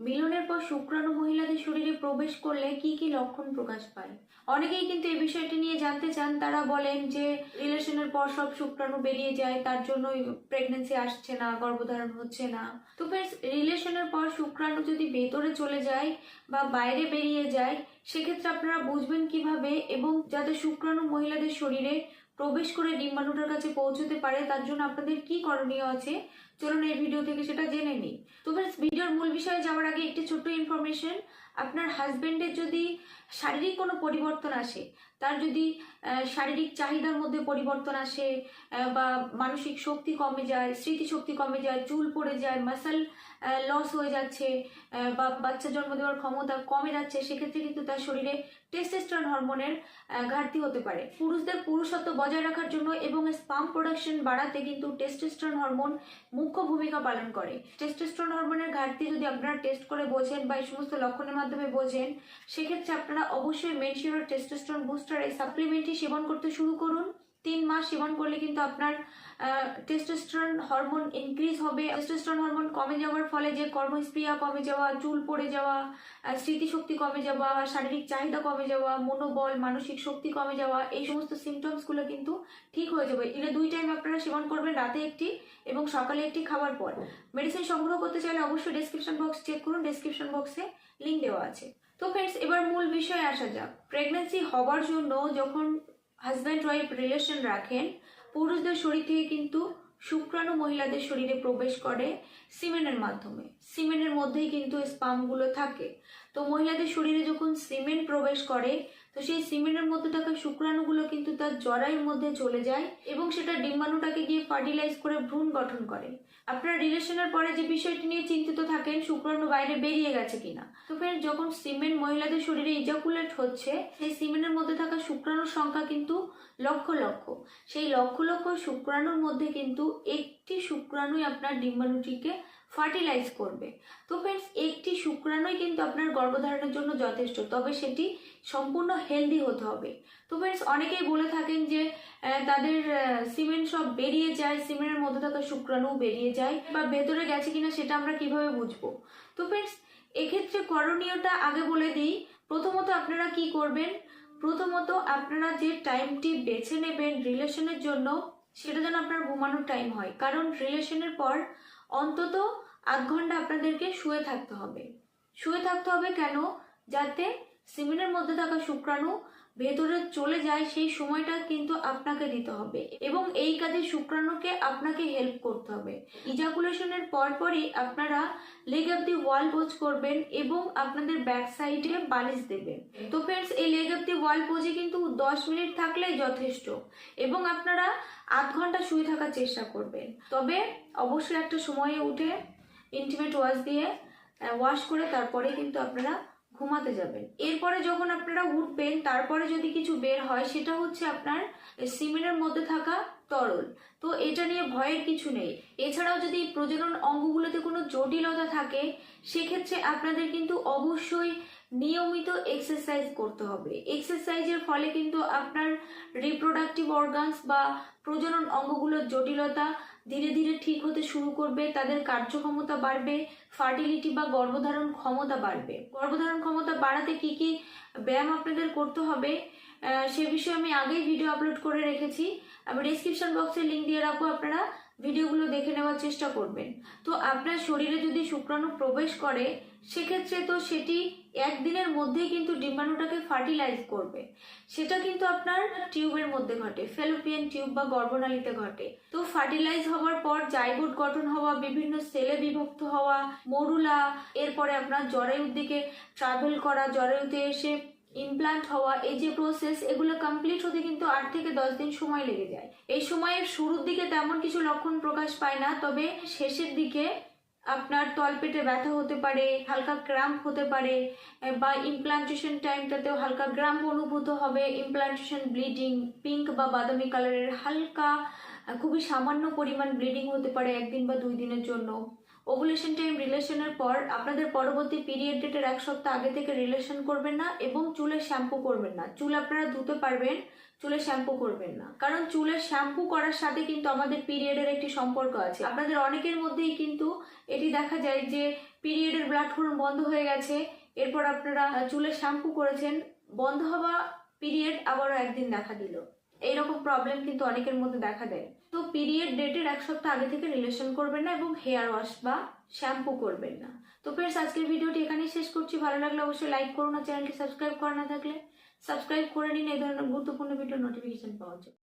মিলনের পর শুক্রাণু মহিলাদের শরীরে প্রবেশ করলে কি কি লক্ষণ প্রকাশ পায়? অনেকেই কিন্তু এই বিষয়টি নিয়ে জানতে চান। তারা বলেন যে, রিলেশনের পর সব শুক্রাণু বেরিয়ে যায়, তার জন্যই প্রেগনেন্সি আসছে না, গর্ভধারণ হচ্ছে না। তো ফ্রেন্ডস রিলেশনের পর শুক্রাণু যদি ভেতরে চলে যায় বা বাইরে বেরিয়ে যায়, সেক্ষেত্রে আপনারা বুঝবেন কীভাবে এবং যাতে শুক্রাণু মহিলাদের শরীরে প্রবেশ করে ডিম্বাণুটার কাছে পৌঁছতে পারে, তার জন্য আপনাদের কি করণীয় আছে? চলুন এই ভিডিও থেকে সেটা জেনে নিই। তো ভিডিওর মূল বিষয়ে যাওয়ার আগে একটি ছোট্ট ইনফরমেশন আপনার হাজবেন্ডের যদি শারীরিক কোনো পরিবর্তন আসে, তার যদি শারীরিক চাহিদার মধ্যে পরিবর্তন আসে বা মানসিক শক্তি কমে যায়, স্মৃতিশক্তি কমে যায়, চুল পড়ে যায় মাসেল লস হয়ে যাচ্ছে বা বাচ্চা জন্ম দেওয়ার ক্ষমতা কমে যাচ্ছে, সেক্ষেত্রে কিন্তু তার শরীরে টেস্টেস্ট্রন হরমোনের ঘাটতি হতে পারে। পুরুষদের পুরুষত্ব বজায় রাখার জন্য এবং স্পাম প্রোডাকশন বাড়াতে কিন্তু টেস্টেস্ট্রন হরমোন মুখ্য ভূমিকা পালন করে। টেস্টেস্ট্রন হরমোনের ঘাটতি যদি আপনারা টেস্ট করে বোঝেন বা এই সমস্ত লক্ষণের মাধ্যমে বোঝেন সেক্ষেত্রে আপনারা অবশ্যই মেনশিওর টেস্টোস্টন বুস্টার এই সাপ্লিমেন্টটি সেবন করতে শুরু করুন। তিন মাস সেবন করলে কিন্তু আপনার টেস্টোস্টেরন হরমোন ইনক্রিজ হবে। টেস্টোস্টেরন হরমোন কমে যাওয়ার ফলে যে কর্মস্প্রিয়া কমে যাওয়া, চুল পড়ে যাওয়া স্মৃতিশক্তি কমে যাওয়া, শারীরিক চাহিদা কমে যাওয়া, মনোবল, মানসিক শক্তি কমে যাওয়া, এই সমস্ত সিমটমসগুলো কিন্তু ঠিক হয়ে যাবে। এটা দুই টাইম আপনারা সেবন করবেন, রাতে একটি এবং সকালে একটি খাবার পর। মেডিসিন সংগ্রহ করতে চাইলে অবশ্যই ডেসক্রিপশন বক্স চেক করুন ডেসক্রিপশন বক্সে লিঙ্ক দেওয়া আছে। তো ফ্রেন্ডস এবার মূল বিষয়ে আসা যাক। প্রেগন্যান্সি হওয়ার জন্য যখন হাজব্যান্ড ওয়াইফ রিলেশন রাখেন, পুরুষদের শরীর থেকে কিন্তু শুক্রাণু মহিলাদের শরীরে প্রবেশ করে সিমেনের মাধ্যমে। সিমেনের মধ্যেই কিন্তু স্পামগুলো থাকে। তো মহিলাদের শরীরে যখন সিমেন্ট প্রবেশ করে, তো সেই সিমেন্টের মধ্যে থাকা তার জরায়ুর মধ্যে চলে যায় এবং সেটা ডিম্বাণুটাকে গিয়ে ফার্টিলাইজ করে ভ্রূণ গঠন করে। আপনার রিলেশনের পরে যে বিষয়টি নিয়ে চিন্তিত থাকেন, শুক্রাণু বাইরে বেরিয়ে গেছে কিনা? তো ফ্রেন্ড যখন সিমেন্ট মহিলাদের শরীরে ইজাকুলেট হচ্ছে, সেই সিমেন্টের মধ্যে থাকা শুক্রাণুর সংখ্যা কিন্তু লক্ষ লক্ষ। সেই লক্ষ লক্ষ শুক্রাণুর মধ্যে কিন্তু একটি শুক্রাণুই আপনার ডিম্বাণুটিকে ফার্টিলাইজ করবে। তো ফ্রেন্ডস একটি শুক্রাণুই কিন্তু আপনার গর্ভধারণের জন্য যথেষ্ট, তবে সেটি সম্পূর্ণ হেলদি হতে হবে। তো ফ্রেন্ডস অনেকেই বলে থাকেন যে তাদের সিমেন্ট সব বেরিয়ে যায় সিমেন্টের মধ্যে থাকা শুক্রাণু বেরিয়ে যায়, বা ভেতরে গেছে কিনা সেটা আমরা কীভাবে বুঝব? তো ফ্রেন্ডস এক্ষেত্রে করণীয়টা আগে বলে দিই। প্রথমত আপনারা কি করবেন? প্রথমত আপনারা যে টাইমটি বেছে নেবেন রিলেশনের জন্য, সেটা যেন আপনার ঘুমানোর টাইম হয়। কারণ রিলেশনের পর অন্তত আধ ঘণ্টা আপনাদেরকে শুয়ে থাকতে হবে। শুয়ে থাকতে হবে কেন? যাতে সিমেন্টের মধ্যে থাকা শুক্রাণু ভেতরে চলে যায়, সেই সময়টা কিন্তু আপনাকে দিতে হবে। এবং এই কাজে শুক্রাণুকে আপনাকে হেল্প করতে হবে। ইজাকুলেশনের পরপরই আপনারা leg of the wall pose করবেন এবং আপনাদের ব্যাক সাইডে বালিশ দেবেন। তো ফ্রেন্ডস এই লেগ অফ দি ওয়াল পোজে কিন্তু দশ মিনিট থাকলেই যথেষ্ট এবং আপনারা আধ ঘণ্টা শুয়ে থাকার চেষ্টা করবেন। তবে অবশ্যই একটা সময়ে উঠে ইন্টিমেট ওয়াশ দিয়ে ওয়াশ করে তারপরে কিন্তু আপনারা ঘুমাতে যাবেন। এরপরে যখন আপনারা উঠবেন, তারপরে যদি কিছু বের হয়, সেটা হচ্ছে আপনার সিমেন্টের মধ্যে থাকা তরল। তো এটা নিয়ে ভয়ের কিছু নেই। এছাড়াও যদি প্রজনন অঙ্গগুলোতে কোনো জটিলতা থাকে, সেক্ষেত্রে আপনাদের কিন্তু অবশ্যই নিয়মিত এক্সারসাইজ করতে হবে। এক্সারসাইজের ফলে কিন্তু আপনার রিপ্রোডাক্টিভ অর্গানস বা প্রজনন অঙ্গগুলোর জটিলতা ধীরে ধীরে ঠিক হতে শুরু করবে, তাদের কার্যক্ষমতা বাড়বে ফার্টিলিটি বা গর্ভধারণ ক্ষমতা বাড়বে। গর্ভধারণ ক্ষমতা বাড়াতে কি কি ব্যায়াম আপনাদের করতে হবে সে বিষয়ে আমি আগেই ভিডিও আপলোড করে রেখেছি। আমি ডিসক্রিপশন বক্সে লিঙ্ক দিয়ে রাখব, আপনারা ভিডিওগুলো দেখে নেওয়ার চেষ্টা করবেন। তো আপনার শরীরে যদি শুক্রাণু প্রবেশ করে, সেক্ষেত্রে তো সেটি একদিনের মধ্যেই কিন্তু ডিম্বাণুটাকে ফার্টিলাইজ করবে। সেটা কিন্তু আপনার টিউবের মধ্যে ঘটে, ফেলোপিয়ান টিউব বা গর্ভনালীতে ঘটে। তো ফার্টিলাইজ হওয়ার পর জাইগোট গঠন হওয়া, বিভিন্ন সেলে বিভক্ত হওয়া, মরুলা, এরপরে আপনার জরায়ুর দিকে ট্রাভেল করা জরায়ুতে এসে ইমপ্লান্ট হওয়া, এই যে প্রসেস এগুলো কমপ্লিট হতে কিন্তু আট থেকে দশ দিন সময় লেগে যায়। এই সময়ের শুরুর দিকে তেমন কিছু লক্ষণ প্রকাশ পায় না, তবে শেষের দিকে আপনার তলপেটে ব্যথা হতে পারে, হালকা ক্র্যাম্প হতে পারে বা ইমপ্লান্টেশন টাইমটাতেও হালকা ক্র্যাম্প অনুভূত হবে ইমপ্লান্টেশন ব্লিডিং পিঙ্ক বা বাদামি কালারের হালকা, খুবই সামান্য পরিমাণ ব্লিডিং হতে পারে একদিন বা দুই দিনের জন্য। ওভুলেশন টাইম রিলেশনের পর আপনাদের পরবর্তী পিরিয়ড ডেটের এক সপ্তাহ আগে থেকে রিলেশন করবেন না এবং চুলের শ্যাম্পু করবেন না। চুল আপনারা ধুতে পারবেন, চুলে শ্যাম্পু করবেন না। কারণ চুলের শ্যাম্পু করার সাথে কিন্তু আমাদের পিরিয়ডের একটি সম্পর্ক আছে। আপনাদের অনেকের মধ্যেই কিন্তু এটি দেখা যায় যে পিরিয়ডের ব্লাড হরমোন বন্ধ হয়ে গেছে, এরপর আপনারা চুলের শ্যাম্পু করেছেন, বন্ধ হওয়া পিরিয়ড আবারও একদিন দেখা দিল। এইরকম প্রবলেম কিন্তু অনেকের মধ্যে দেখা দেয়। তো পিরিয়ড ডেটের এক সপ্তাহ আগে থেকে রিলেশন করবেন না এবং হেয়ার ওয়াশ বা শ্যাম্পু করবেন না। তো ফ্রেন্ডস আজকের ভিডিওটি এখানেই শেষ করছি। ভালো লাগলে অবশ্যই লাইক করুন আর চ্যানেলটি সাবস্ক্রাইব করা না থাকলে সাবস্ক্রাইব করে নিন। এই ধরনের গুরুত্বপূর্ণ ভিডিও নোটিফিকেশন পাওয়ার জন্য।